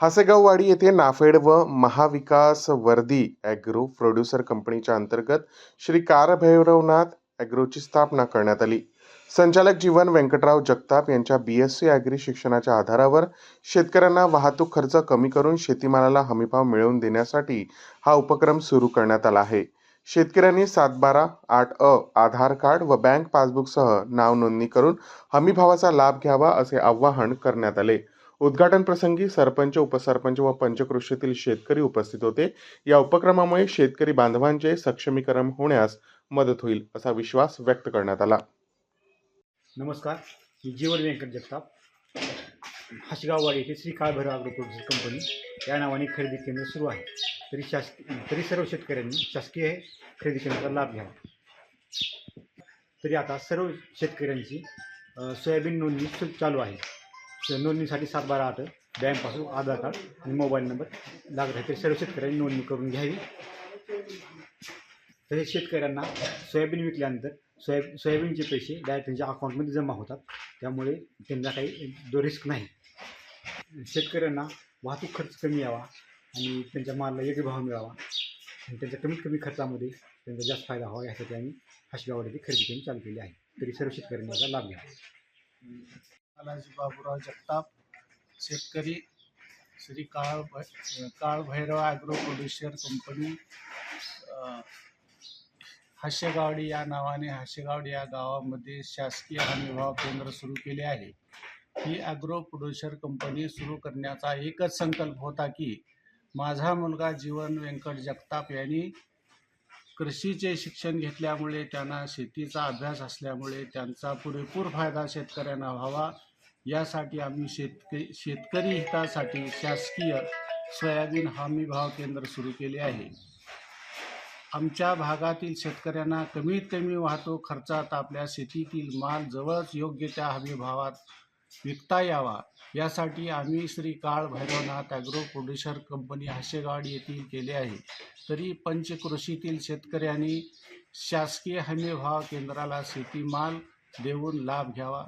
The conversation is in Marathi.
हासेगाववाडी येथे नाफेड व महाविकास वर्दी ॲग्रो प्रोड्युसर कंपनीच्या अंतर्गत श्री कारभैरवनाथ ॲग्रोची स्थापना करण्यात आली. संचालक जीवन व्यंकटराव जगताप यांच्या बी एस सी ॲग्री शिक्षणाच्या आधारावर शेतकऱ्यांना वाहतूक खर्च कमी करून शेतीमालाला हमीभाव मिळवून देण्यासाठी हा उपक्रम सुरू करण्यात आला आहे. शेतकऱ्यांनी सात बारा आठ अ आधार कार्ड व बँक पासबुकसह नाव नोंदणी करून हमीभावाचा लाभ घ्यावा असे आवाहन करण्यात आले. उद्घाटन प्रसंगी सरपंच उपसरपंच व पंचकृषीतील शेतकरी उपस्थित होते. या उपक्रमामुळे शेतकरी बांधवांचे सक्षमीकरण होण्यास मदत होईल असा विश्वास व्यक्त करण्यात आला. नमस्कार मी जीवन व्यंकट जगताप. हसगाववाडी येथे Shri Kalbhairav agro producer company या नावाने खरेदी केंद्र सुरू आहे. तरी शासकीय तरी सर्व शेतकऱ्यांनी शासकीय खरेदी केंद्राचा लाभ घ्यावा. तरी आता सर्व शेतकऱ्यांची सोयाबीन नोंदणी चालू आहे. नोंदणीसाठी सात बारा आठ बँकपासून आधार कार्ड आणि मोबाईल नंबर लागत आहे ते सर्व शेतकऱ्यांनी नोंदणी करून घ्यावी. तसेच शेतकऱ्यांना सोयाबीन विकल्यानंतर सोयाब सोयाबीनचे पैसे डायरेक्ट त्यांच्या अकाउंटमध्ये जमा होतात. त्यामुळे त्यांना काही जो रिस्क नाही. शेतकऱ्यांना वाहतूक खर्च कमी यावा आणि त्यांच्या मालाला योग्य भाव मिळावा. आणि त्यांच्या कमीत कमी खर्चामध्ये त्यांचा जास्त फायदा व्हावा यासाठी आम्ही हाशगावमध्ये खरेदी करून चालू केली आहे. तरी सर्व शेतकऱ्यांनी याचा लाभ घ्यावा. बालाजी बाबूराव जगताप शेतकरी श्री काळ भै Kal Bhairav agro producer company हास्यगावडी या नावाने हास्यगावडी या गावामध्ये शासकीय हमीभाव केंद्र सुरू केले आहे. ही ॲग्रो प्रोड्युसर कंपनी सुरू करण्याचा एकच संकल्प होता की माझा मुलगा जीवन व्यंकट जगताप यांनी कृषीचे शिक्षण घेतल्यामुळे त्यांना शेतीचा अभ्यास असल्यामुळे त्यांचा पुरेपूर फायदा शेतकऱ्यांना व्हावा. यासाठी आम्ही शेतकरी शेतकरी हितासाठी शासकीय सोयाबीन हमी भाव केंद्र सुरू केले आहे. आमच्या भागातील शेतकऱ्यांना कमीत कमी वाहतूक खर्चात आपल्या शेतीतील माल जवळच योग्य त्या हमी भावात विकता यावा. यासाठी आम्ही Shri Kal Bhairavnath agro producer company हास्यगाड येथील केले आहे. तरी पंचकृषीतील शेतकऱ्यांनी शासकीय हमी भाव केंद्राला शेतीमाल देऊन लाभ घ्यावा.